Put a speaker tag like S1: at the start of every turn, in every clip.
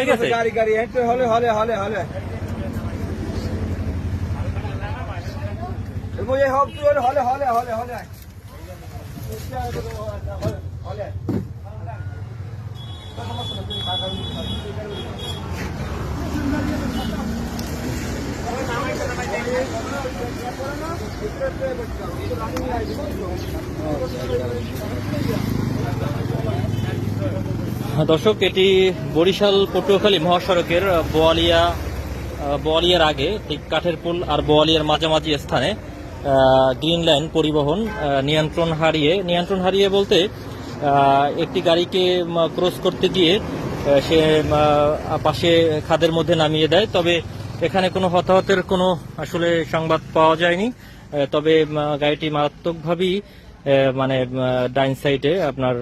S1: ঠিক আছে
S2: গাড়ি গাড়ি একটু হলে হলে হলে হলে এরকম এই হোক তুই হলে হলে হলে হলে হলে
S1: দর্শক, এটি বরিশাল পটুয়াখালী মহাসড়কের বোয়ালিয়া বোয়ালিয়ার আগে, ঠিক কাঠের পুল আর বোয়ালিয়ার মাঝামাঝি স্থানে গ্রিন লাইন পরিবহন নিয়ন্ত্রণ হারিয়ে নিয়ন্ত্রণ হারিয়ে বলতে একটি গাড়িকে ক্রস করতে গিয়ে সে পাশে খাদের মধ্যে নামিয়ে দেয়। তবে এখানে কোনো হতাহতের কোনো আসলে সংবাদ পাওয়া যায়নি। তবে গাড়িটি মারাত্মকভাবেই মানে ডাইন সাইডে আপনার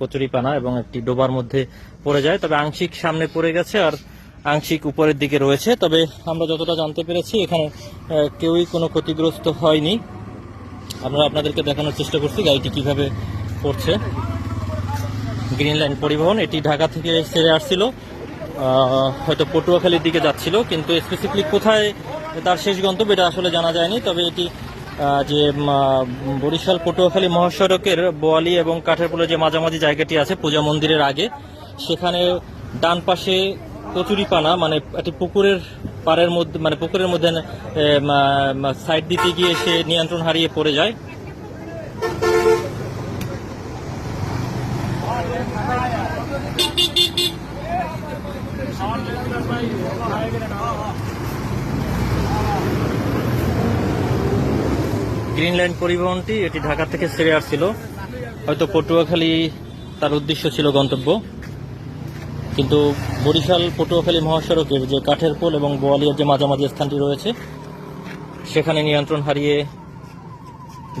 S1: কচুরিপানা এবং একটি ডোবার মধ্যে পড়ে যায়। তবে আংশিক সামনে পড়ে গেছে আর আংশিক উপরের দিকে রয়েছে। তবে আমরা যতটা জানতে পেরেছি, এখানে কেউই কোনো ক্ষতিগ্রস্ত হয়নি। আমরা আপনাদেরকে দেখানোর চেষ্টা করছি গাড়িটি কীভাবে পড়ছে। গ্রিন লাইন পরিবহন, এটি ঢাকা থেকে সেরে আসছিল। হয়তো পটুয়াখালীর দিকে যাচ্ছিল, কিন্তু স্পেসিফিকলি কোথায় তার শেষ গন্তব্য এটা আসলে জানা যায়নি। তবে এটি যে বরিশাল পটুয়াখালী মহাসড়কের বোয়ালি এবং কাঠেরপুলের যে মাঝামাঝি জায়গাটি আছে পূজা মন্দিরের আগে, সেখানে ডান পাশে কচুরিপানা মানে একটি পুকুরের পাড়ের মধ্যে মানে পুকুরের মধ্যে সাইড দিতে গিয়ে সে নিয়ন্ত্রণ হারিয়ে পড়ে যায়। গ্রিন লাইন পরিবহনটি এটি ঢাকা থেকে ছেড়ে আসছিল হয়তো পটুয়াখালী তার উদ্দেশ্য ছিল গন্তব্য। কিন্তু বরিশাল, পটুয়াখালী মহাসড়কের যে কাঠের পোল এবং বোয়ালিয়ার যে মাঝামাঝি স্থানটি রয়েছে, সেখানে নিয়ন্ত্রণ হারিয়ে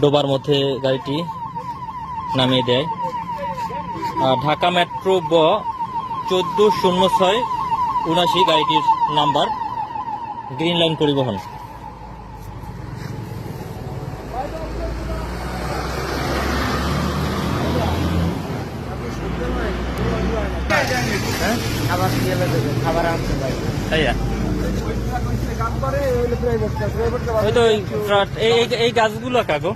S1: ডোবার মধ্যে গাড়িটি নামিয়ে দেয়। আর ঢাকা মেট্রো ব চোদ্দ শূন্য ছয় উনাশি গাড়িটির নাম্বার গ্রিন লাইন পরিবহন।
S2: খাবার দেবে খাবার আনতে
S1: তাই ওই তো এই গাছগুলো কাগো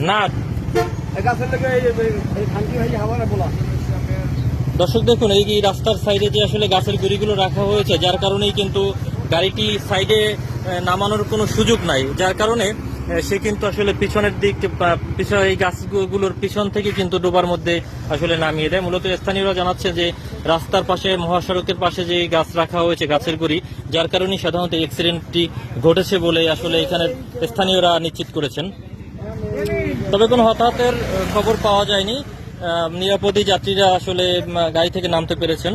S1: না।
S2: গাছের এই এই- এই ভাই আমার বলা
S1: দর্শক দেখুন এই রাস্তার সাইডে যে আসলে গাছের গুড়িগুলো রাখা হয়েছে যার কারণেই কিন্তু গাড়িটি সাইডে নামানোর কোনো সুযোগ নাই। যার কারণে সে কিন্তু আসলে পিছনের দিক পিছনে এই গাছগুলোর পিছন থেকে কিন্তু ডোবার মধ্যে আসলে নামিয়ে দেয়। মূলত স্থানীয়রা জানাচ্ছে যে রাস্তার পাশে, মহাসড়কের পাশে যে গাছ রাখা হয়েছে, গাছের গুড়ি, যার কারণে সাধারণত অ্যাক্সিডেন্টটি ঘটেছে বলে আসলে এখানে স্থানীয়রা নিশ্চিত করেছেন। তবে কোনো হতাহতের খবর পাওয়া যায়নি। নিরাপদে যাত্রীরা আসলে গাড়ি থেকে নামতে পেরেছেন।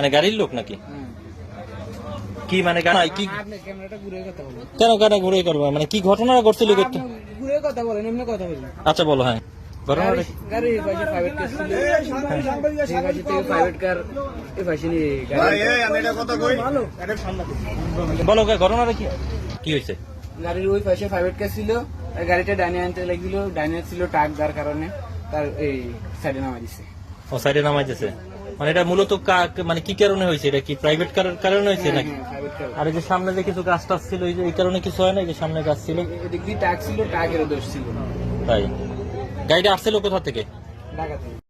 S2: মানে
S1: গাড়ির লোক নাকি? কি মানে কি
S2: আপনি ক্যামেরাটা ঘুরে কথা বলুন।
S1: কেন কেন ঘুরে করব মানে কি ঘটনা ঘটছিল করতে
S2: ঘুরে কথা বলেন এমনি কথা বলুন।
S1: আচ্ছা বলো হ্যাঁ।
S2: ছিল। এই পাশে থেকে প্রাইভেট কার এই পাশে নিয়ে গাড়ি
S1: বলো ঘটনাটা কি? কি হয়েছে?
S2: গাড়ির ওই পাশে প্রাইভেট কার ছিল। আর গাড়িটা ডাইনে আনতে লাগছিল। ডাইনে ছিল টাক যার কারণে তার এই সাইডে নামাই দিছে।
S1: ও সাইডে নামাইতেছে মানে এটা মূলত মানে কি কারণে হয়েছে? এটা কি প্রাইভেট কারণে হয়েছে নাকি? আর এই যে সামনে যে কিছু গাছ টাছ ছিল এই যে এই কারণে কিছু হয় না যে সামনে গাছ ছিল?
S2: এদিক দিয়ে ছিল ট্যাগের দোষ ছিল।
S1: তাই। গাড়িটা আসছিল কোথা থেকে?
S2: ঢাকা থেকে।